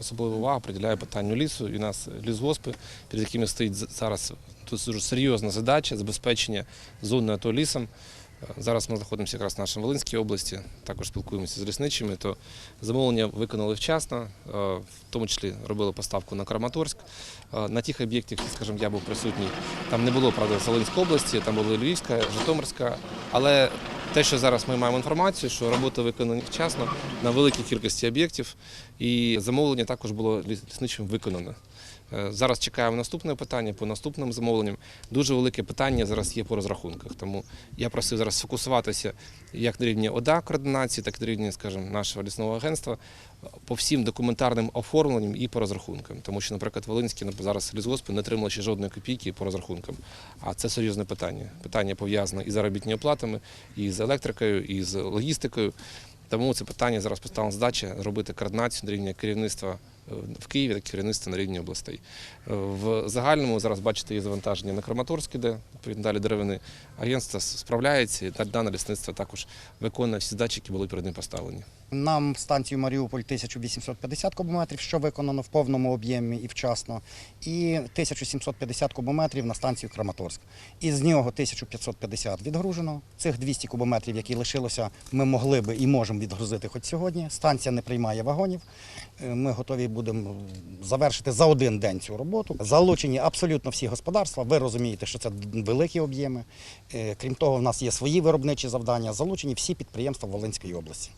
особлива увага приділяє питанню лісу. І у нас лісгоспи, перед якими стоїть зараз тут дуже серйозна задача забезпечення зони АТО лісом. Е, Зараз ми знаходимося якраз в нашій Волинській області, також спілкуємося з лісничими, то замовлення виконали вчасно, е, в тому числі робили поставку на Краматорськ. Е, На тих об'єктах, скажімо, я був присутній, там не було, правда, Волинської області, там була Львівська, Житомирська, але те, що зараз ми маємо інформацію, що роботи виконані вчасно на великій кількості об'єктів, і замовлення також було ліс- лісничим виконано. Е, Зараз чекаємо наступне питання по наступним замовленням. Дуже велике питання зараз є по розрахунках. Тому я просив зараз сфокусуватися як на рівні ОДА координації, так і на рівні, скажімо, нашого лісного агентства по всім документарним оформленням і по розрахункам. Тому що, наприклад, Волинські ну, зараз лісгоспи не отримали ще жодної копійки по розрахункам. А це серйозне питання. Питання пов'язане із заробітними платами, і з електрикою, і з логістикою. Тому це питання зараз поставлена задача робити координацію на рівні керівництва в Києві та керівництва на рівні областей. Е, В загальному зараз бачите є завантаження на Краматорське, де далі деревини агентство справляється, і дане лісництво також виконує всі задачі, які були перед ним поставлені. Нам станцію Маріуполь 1850 кубометрів, що виконано в повному об'ємі і вчасно, і 1750 кубометрів на станцію Краматорськ. Із нього 1550 відгружено. Цих 200 кубометрів, які лишилося, ми могли би і можемо відгрузити хоч сьогодні. Станція не приймає вагонів. Е, Ми готові будемо завершити за один день цю роботу. Залучені абсолютно всі господарства. Ви розумієте, що це великі об'єми. Е, Крім того, в нас є свої виробничі завдання. Залучені всі підприємства Волинської області.